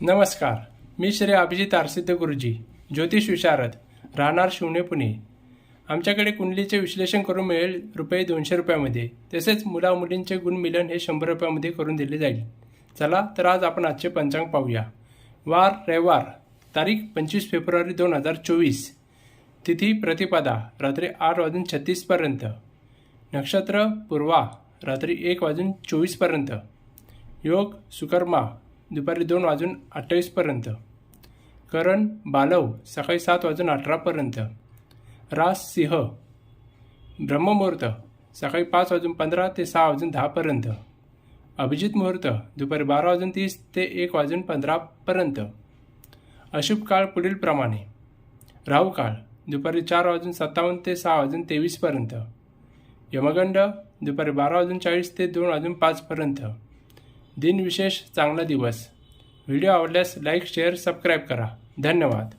नमस्कार मी श्री अभिजित आरसिद्ध गुरुजी ज्योतिष विशारद राहणार शिवणे पुणे. आमच्याकडे कुंडलीचे विश्लेषण करून मिळेल रुपये दोनशे रुपयामध्ये तसेच मुला मुलींचे गुणमिलन हे शंभर रुपयामध्ये करून दिले जाईल. चला तर आज आपण आजचे पंचांग पाहूया. वार रविवार तारीख पंचवीस फेब्रुवारी दोन हजार चोवीस. तिथी प्रतिपदा रात्री आठ वाजून छत्तीसपर्यंत नक्षत्र पूर्वा रात्री एक वाजून चोवीसपर्यंत योग सुकर्मा दुपारी दोन वाजून अठ्ठावीसपर्यंत करण बालव सकाळी सात वाजून अठरापर्यंत रास सिंह. ब्रह्ममुहूर्त सकाळी पाच वाजून पंधरा ते सहा वाजून दहापर्यंत अभिजित मुहूर्त दुपारी बारा वाजून तीस ते एक वाजून पंधरापर्यंत अशुभ काळ पुढीलप्रमाणे राहू काळ दुपारी चार वाजून सत्तावन्न ते सहा वाजून तेवीसपर्यंत यमगंड दुपारी बारा वाजून चाळीस ते दोन वाजून पाचपर्यंत दिनविशेष चांगला दिवस. व्हिडिओ आवडल्यास लाईक शेअर सबस्क्राईब करा. धन्यवाद.